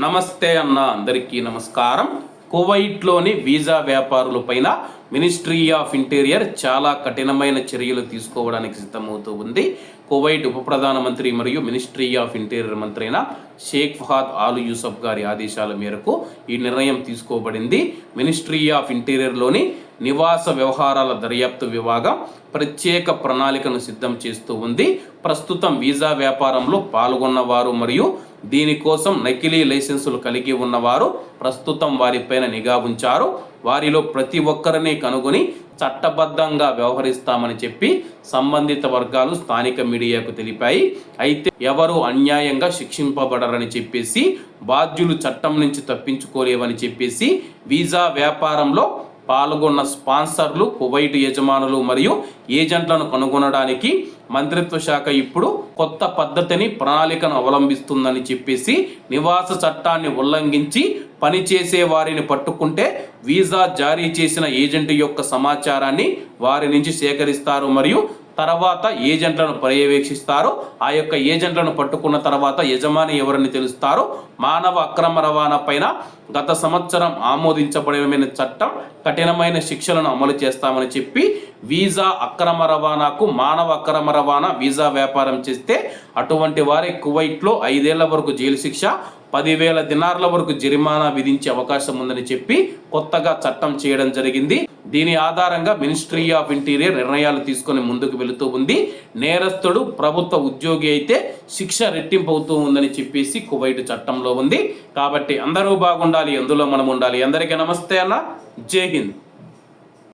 నమస్తే అన్న అందరికీ నమస్కారం. కువైట్లోని వీసా వ్యాపారులపైన మినిస్ట్రీ ఆఫ్ ఇంటీరియర్ చాలా కఠినమైన చర్యలు తీసుకోవడానికి సిద్ధమవుతూ ఉంది. కువైట్ ఉప ప్రధానమంత్రి మరియు మినిస్ట్రీ ఆఫ్ ఇంటీరియర్ మంత్రి అయిన షేక్ ఫహాద్ ఆలు యూసఫ్ గారి ఆదేశాల మేరకు ఈ నిర్ణయం తీసుకోబడింది. మినిస్ట్రీ ఆఫ్ ఇంటీరియర్లోని నివాస వ్యవహారాల దర్యాప్తు విభాగం ప్రత్యేక ప్రణాళికను సిద్ధం చేస్తూ ఉంది. ప్రస్తుతం వీసా వ్యాపారంలో పాల్గొన్నవారు మరియు దీనికోసం నకిలీ లైసెన్సులు కలిగి ఉన్నవారు ప్రస్తుతం వారిపైన నిఘా ఉంచారు. వారిలో ప్రతి ఒక్కరిని కనుగొని చట్టబద్ధంగా వ్యవహరిస్తామని చెప్పి సంబంధిత వర్గాలు స్థానిక మీడియాకు తెలిపాయి. అయితే ఎవరు అన్యాయంగా శిక్షింపబడరని చెప్పేసి బాధ్యులు చట్టం నుంచి తప్పించుకోలేవని చెప్పేసి వీసా వ్యాపారంలో పాల్గొన్న స్పాన్సర్లు కువైట్ యజమానులు మరియు ఏజెంట్లను కనుగొనడానికి మంత్రిత్వ శాఖ ఇప్పుడు కొత్త పద్ధతిని ప్రణాళికను అవలంబిస్తుందని చెప్పేసి నివాస చట్టాన్ని ఉల్లంఘించి పనిచేసే వారిని పట్టుకుంటే వీసా జారీ చేసిన ఏజెంట్ యొక్క సమాచారాన్ని వారి నుంచి సేకరిస్తారు మరియు తర్వాత ఏజెంట్లను పర్యవేక్షిస్తారు. ఆ యొక్క ఏజెంట్లను పట్టుకున్న తర్వాత యజమాని ఎవరని తెలుస్తారు? మానవ అక్రమ రవాణా పైన గత సంవత్సరం ఆమోదించబడిన చట్టం కఠినమైన శిక్షలను అమలు చేస్తామని చెప్పి వీసా అక్రమ రవాణాకు మానవ అక్రమ రవాణా వీసా వ్యాపారం చేస్తే అటువంటి వారి కువైట్లో ఐదేళ్ళ వరకు జైలు శిక్ష పదివేల దినార్ల వరకు జరిమానా విధించే అవకాశం ఉందని చెప్పి కొత్తగా చట్టం చేయడం జరిగింది. దీని ఆధారంగా మినిస్ట్రీ ఆఫ్ ఇంటీరియర్ నిర్ణయాలు తీసుకొని ముందుకు వెళుతూ ఉంది. నేరస్తుడు ప్రభుత్వ ఉద్యోగి అయితే శిక్ష రెట్టింపు అవుతూ ఉందని చెప్పేసి కువైట్ చట్టంలో ఉంది. కాబట్టి అందరూ బాగుండాలి ఎందులో మనం ఉండాలి. అందరికీ నమస్తే అన్న. జై హింద్.